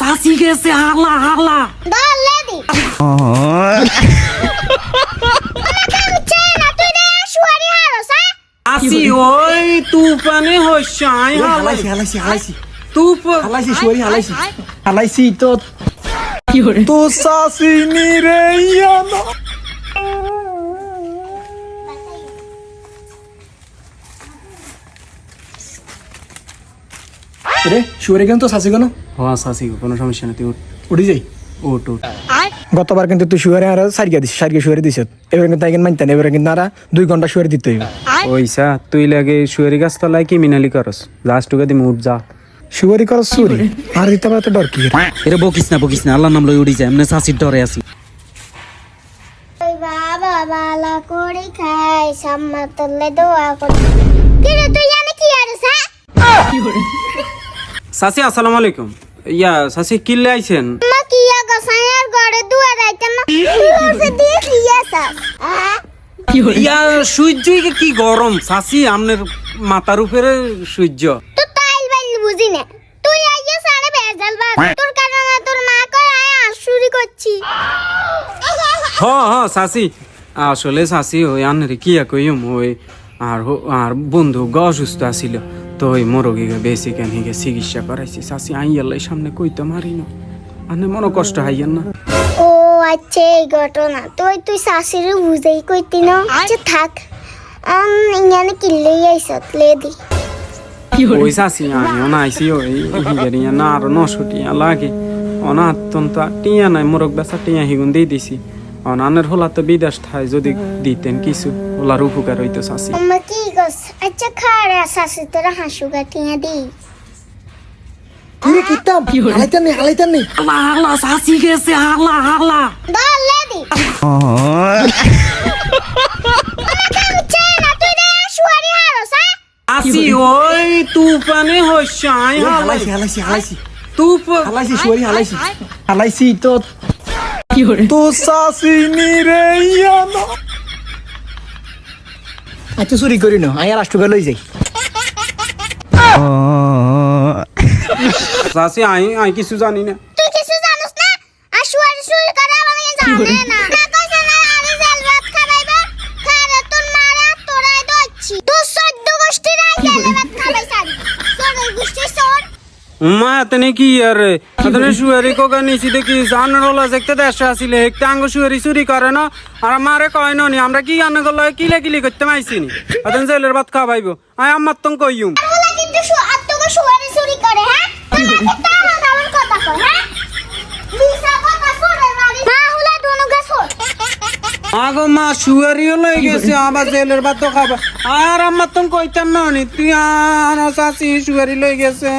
শাসি গেছে না রে শুয়ারি হারস হ্যাঁ আসি ওই তুফানে হইছাই হালাইছি হালাইছি হালাইছি তুফ হালাইছি শুয়ারি হালাইছি হালাইছি তো তো সাসিনি রে ইয়ানো রে শুয়ারি কেন তো সাসি কেন হ্যাঁ শাসি কোনো সমস্যা নেই তুই উঠ। উঠি যাই? উঠ উঠ। গতবার কিন্তু তুই শুয়ারে আর সারিয়া দিস সারিয়া শুয়ারে দিস এবার কিন্তু তাই মানতেন এবার কিন্তু আর দুই ঘণ্টা শুয়ারে দিতে হইবে। ওইসা তুই লাগে শুয়ারি গাছ তলায় কি মিনালি করস? লাস্ট টুকে দিম উঠ যা। শুয়ারি কর সুরি আর দিতে পারে তো ডর কি? এরে বকিস না বকিস না আল্লাহর নাম লই উড়ি যায় এমনি শাসির ডরে আছি। বাবা বালা করে খাই সাম্মা তলে দোয়া কর। কিরে তুই জানে কি হ্যাঁ? শাসি আসসালামু আলাইকুম। ইয়া কিল্লে আইছেন? মা কি গসাইয়ার ঘরে দুয়ার আইতে না তুই হ্যাঁ ইয়া সূর্য কি গরম? আমনের মাথার উপরে সূর্য। তো তাইল বাইল বুঝি না। তুই আইয়া বেজাল বাদ তোর কারণে তোর মা আয় আশুরি করছি। হ হ শাসি আসলে শাসি ওই আনরে কি কইম ওই আর হো- আর বন্ধু গ অসুস্থ আছিল। তো ওই মোরগিকে বেশি কেন হিগে চিকিৎসা করাইছি। শাসি আইয়াল্লাই সামনে কইতে মারি না। আনে মনে কষ্ট হাইয়েন না। ও আচ্ছা এই ঘটনা। তুই তুই শাশুড়ি বুঝাই কইতি না? আচ্ছা থাক। আম ইኛনে কিল্লেই আইসত লেদি ওই শাসি আইও না আইসি ওই হিগের ইয়া না আর নশটিয়া লাগে। অনাথ তন্তা টিয়া নাই মোরগ বেচা টিয়া হিগুন দিয়ে দিছি। অনানের হলা তো বিদেশ থাই যদি দিতেন কিছু হলার উপকার হইতো শাসি আম্মা কি গস আচ্ছা খাড়া শাশু তোরা হাসু গাঠিয়া দি। কি রে কিতাম হালাইতেন নেই হালাইতেন নেই হাগলা হাগলা শাসি গেছে হাগলা হাগলা দল লেদি না তুই রে শুয়ারি হারস আসি ওই তুফানে হইছাই হালাইছি হালাইছি হালাইছি। তুফ হালাইছি শুয়ারি হালাইছি। হালাইছি তো তো সাসিনি রে ইয়ানো। আচ্ছা চুরি করি না আয়ার রাষ্ট্রকে লই যাই। শাসি আই আই কিছু জানি না। তুই কিছু জানিস না? আর শুয়ারি শুয়ারি করে আমাকে জানে না। মা কি আর এতনে শুয়ারি কোকা নিছি দেখি জানার হলো দেখতে দেশে আসিলে হেকতে আঙ্গ শুয়ারি চুরি করে না আর আমারে কয় নি আমরা কি আনে গেল কিলে কিলি করতে মাইছি নি এতন জেলের ভাত আমার তং কইম হ্যাঁ হ্যাঁ মা হলে দনুকে আগো মা শুয়ারিও লই গেছে আবার জেলের ভাত তো খাবা আর আমার তং কইতাম না নি তুই আর চাষি শুয়ারি লই গেছে